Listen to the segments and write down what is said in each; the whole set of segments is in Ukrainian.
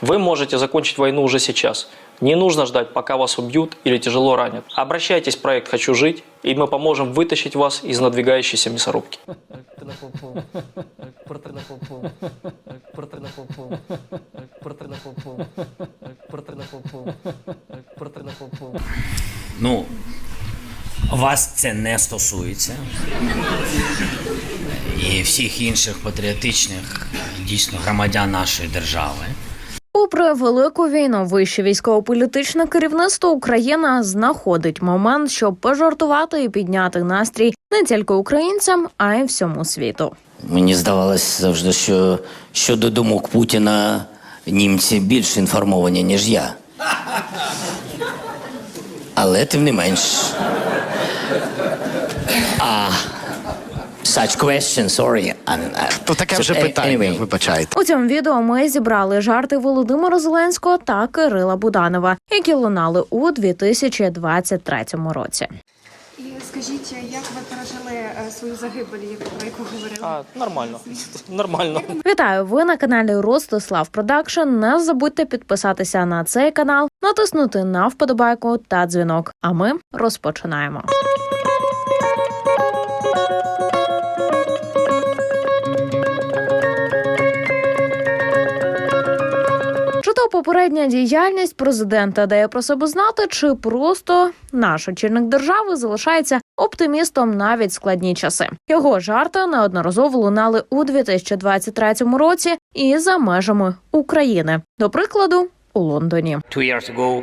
Вы можете закончить войну уже сейчас. Не нужно ждать, пока вас убьют или тяжело ранят. Обращайтесь в проект «Хочу жить», и мы поможем вытащить вас из надвигающейся мясорубки. Ну, вас це не стосується. І всіх інших патріотичних дійсно громадян нашої держави. Попри велику війну, вище військово-політичне керівництво України знаходить момент, щоб пожартувати і підняти настрій не тільки українцям, а й всьому світу. Мені здавалось завжди, що щодо думок Путіна німці більш інформовані, ніж я. Але тим не менш. А, such question, sorry. То таке вже питання, anyway. вибачайте. У цьому відео ми зібрали жарти Володимира Зеленського та Кирила Буданова, які лунали у 2023 році. І скажіть, як ви пережили е, свою загибель, про яку говорили? А, нормально. Нормально. Вітаю! Ви на каналі Ростислав Продакшн. Не забудьте підписатися на цей канал, натиснути на вподобайку та дзвінок. А ми розпочинаємо. Попередня діяльність президента дає про себе знати, чи просто наш очільник держави залишається оптимістом навіть складні часи. Його жарти неодноразово лунали у 2023 році і за межами України. До прикладу, у Лондоні. Two years ago,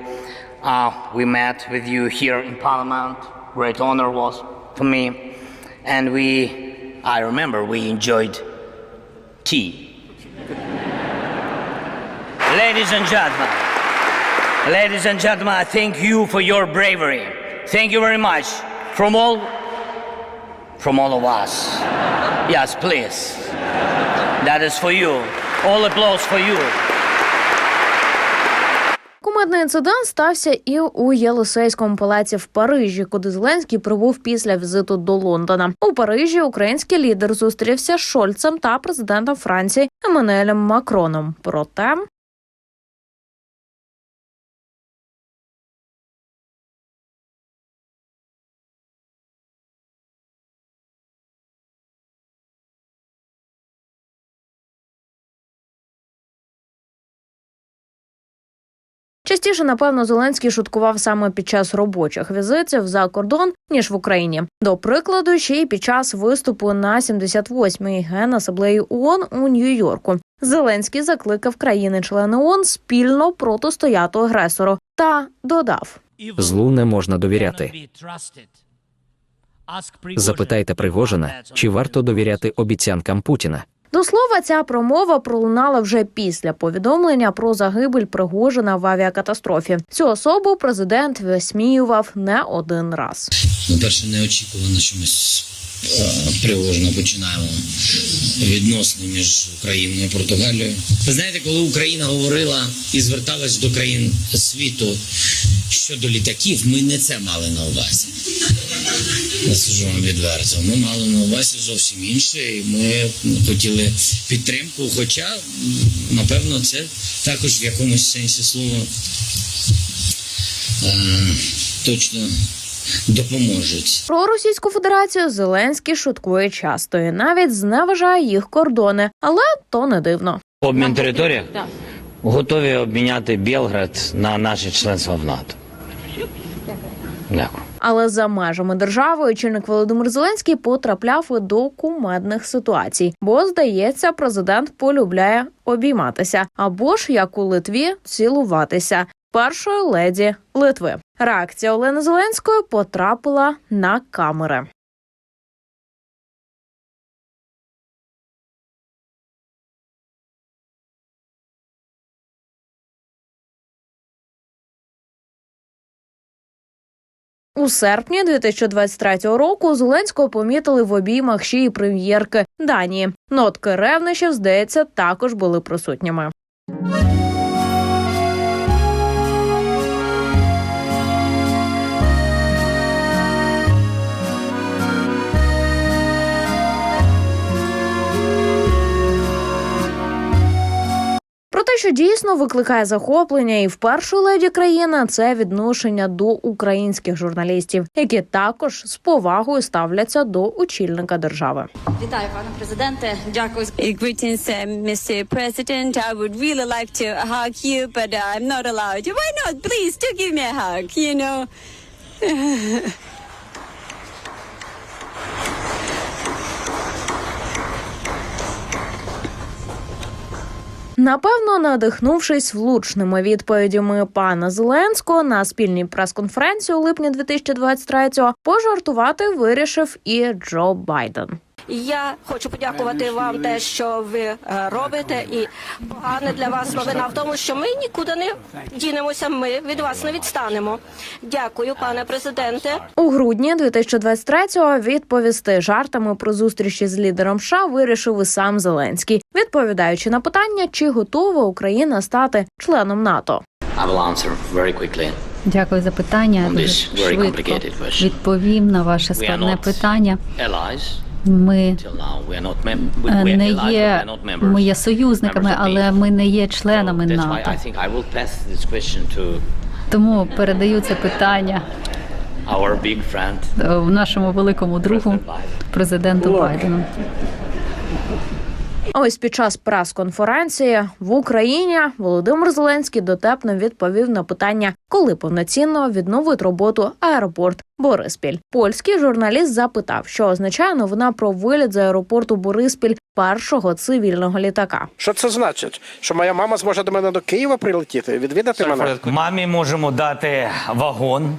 uh, we met with you here in Parliament. Great honor was for me, and we, I remember, we enjoyed tea. Ladies and gentlemen, ladies and gentlemen, I thank you for your bravery. Thank you very much from all, from all of us. Yes, please. That is for you. All applause for you. Кумедний інцидент стався і у Єлисейському палаці в Парижі, куди Зеленський прибув після візиту до Лондона. У Парижі український лідер зустрівся з Шольцем та президентом Франції Еммануелем Макроном. Проте Частіше, напевно, Зеленський шуткував саме під час робочих візитів за кордон ніж в Україні. До прикладу, ще й під час виступу на 78-й генасаблеї ООН у Нью-Йорку. Зеленський закликав країни-члени ООН спільно протистояти агресору та додав: Злу не можна довіряти. Запитайте Пригожина, чи варто довіряти обіцянкам Путіна. До слова, ця промова пролунала вже після повідомлення про загибель Пригожина в авіакатастрофі. Цю особу президент висміював не один раз. Ну, перше, неочікувано, ми з е, починаємо відносини між Україною і Португалією. Ви знаєте, коли Україна говорила і зверталась до країн світу щодо літаків, ми не це мали на увазі. Скажу вам відверто. Ми мали на увазі зовсім інше, і ми хотіли підтримку. Хоча, напевно, це також в якомусь сенсі слова е, точно допоможуть. Про Російську Федерацію Зеленський шуткує часто і навіть зневажає їх кордони, але то не дивно. Обмін території? Готові обміняти Білград на наше членство в НАТО. Дякую. Але за межами держави очільник Володимир Зеленський потрапляв до кумедних ситуацій, бо здається, президент полюбляє обійматися або ж як у Литві цілуватися. Першої леді Литви реакція Олени Зеленської потрапила на камери. У серпні 2023 року Зеленського помітили в обіймах й прем'єрки Данії. Нотки ревнощів, здається, також були присутніми. Що дійсно викликає захоплення, і в першу леді країни це відношення до українських журналістів, які також з повагою ставляться до очільника держави. Вітаю, пане президенте. Дякую. Greetings, uh, Mr. President. I would really like to hug you, but I'm not allowed. Why not? Please, do give me a hug, you know. Напевно, надихнувшись влучними відповідями пана Зеленського на спільній прес-конференції у липні 2023-го, пожартувати вирішив і Джо Байден. Я хочу подякувати вам те, що ви е, робите, і погане для вас новина в тому, що ми нікуди не дінемося. Ми від вас не відстанемо. Дякую, пане президенте. У грудні 2023-го відповісти жартами про зустрічі з лідером США вирішив і сам Зеленський, відповідаючи на питання, чи готова Україна стати членом НАТО. Дякую за питання. Дуже швидко відповім на ваше складне питання. Ми е, не є ми є союзниками, але ми не є членами НАТО. Тому передаю це питання е, нашому великому другу, президенту Байдену. А Ось під час прес-конференції в Україні Володимир Зеленський дотепно відповів на питання, коли повноцінно відновить роботу аеропорт Бориспіль. Польський журналіст запитав, що означає новина про виліт з аеропорту Бориспіль першого цивільного літака. Що це значить? Що моя мама зможе до мене до Києва прилетіти, відвідати мене? Мамі можемо дати вагон.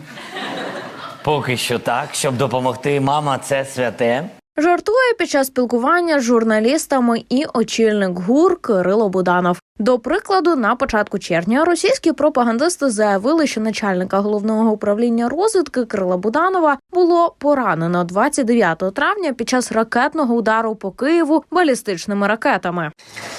Поки що так, щоб допомогти. Мама, це святе. Жартує під час спілкування з журналістами і очільник ГУР Кирило Буданов. До прикладу, на початку червня російські пропагандисти заявили, що начальника головного управління розвідки Кирила Буданова було поранено 29 травня під час ракетного удару по Києву балістичними ракетами.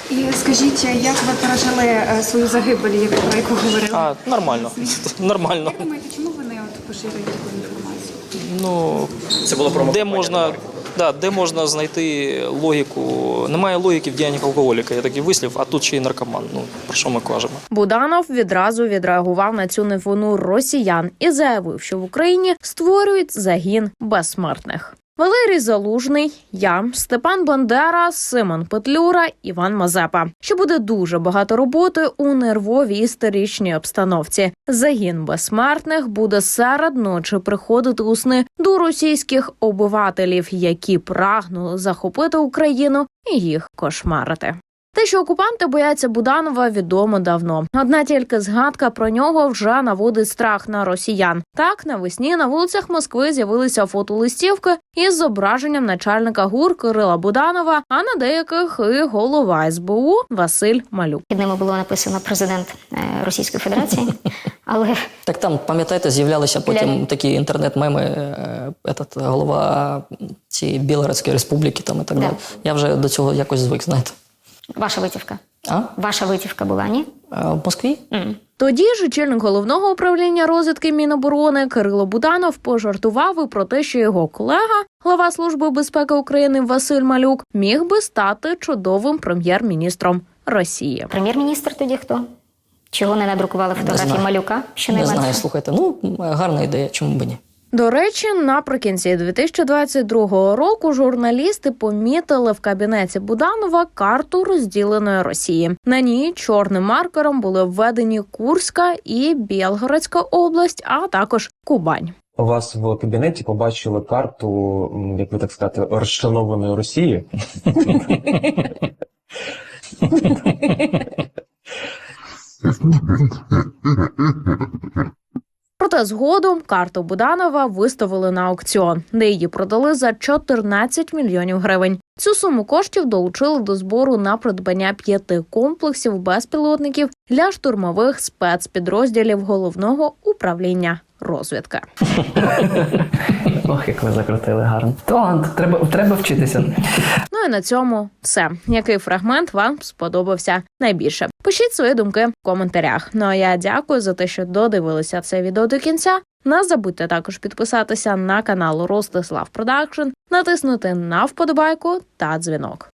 І скажіть, як ви пережили е, свою загибель, яку про яку говорили? А, нормально. Нормально. Як думаєте, чому вони от поширюють таку інформацію? Ну, Це було про де можна, да, де можна знайти логіку? Немає логіки в діяннях алкоголіка. Я такий вислів, а тут ще й наркоман. Ну, про що ми кажемо? Буданов відразу відреагував на цю нефону росіян і заявив, що в Україні створюють загін безсмертних. Валерій Залужний, я, Степан Бандера, Симон Петлюра, Іван Мазепа. Що буде дуже багато роботи у нервовій історичній обстановці. Загін безсмертних буде серед ночі приходити у сни до російських обивателів, які прагнули захопити Україну і їх кошмарити. Те, що окупанти бояться Буданова, відомо давно. Одна тільки згадка про нього вже наводить страх на росіян. Так, навесні на вулицях Москви з'явилися фотолистівки із зображенням начальника ГУР Кирила Буданова, а на деяких і голова СБУ Василь Малюк. Під ними було написано президент е, Російської Федерації, але Так там, пам'ятаєте, з'являлися потім такі інтернет-меми, е, этот, голова цієї Білоруської республіки там і так Да. далі. Я вже до цього якось звик, знаєте. Ваша витівка. А? Ваша витівка була, ні? А в Москві? Тоді ж очільник головного управління розвідки Міноборони Кирило Буданов пожартував і про те, що його колега, глава служби безпеки України Василь Малюк, міг би стати чудовим прем'єр-міністром Росії. Прем'єр-міністр тоді хто? Чого не надрукували фотографії знаю. малюка? Не Щонайменше? знаю, слухайте. Ну, гарна ідея, чому б ні. До речі, наприкінці 2022 року журналісти помітили в кабінеті Буданова карту розділеної Росії. На ній чорним маркером були введені Курська і Білгородська область, а також Кубань. У вас в кабінеті побачили карту, як би так сказати, розчленованої Росії. Проте згодом карту Буданова виставили на аукціон, де її продали за 14 мільйонів гривень. Цю суму коштів долучили до збору на придбання п'яти комплексів безпілотників для штурмових спецпідрозділів головного управління розвідки. Ох, як ви закрутили гарно. Талант, треба, треба вчитися. І на цьому все. Який фрагмент вам сподобався найбільше? Пишіть свої думки в коментарях. Ну а я дякую за те, що додивилися це відео до кінця. Не забудьте також підписатися на канал Ростислав Продакшн, натиснути на вподобайку та дзвінок.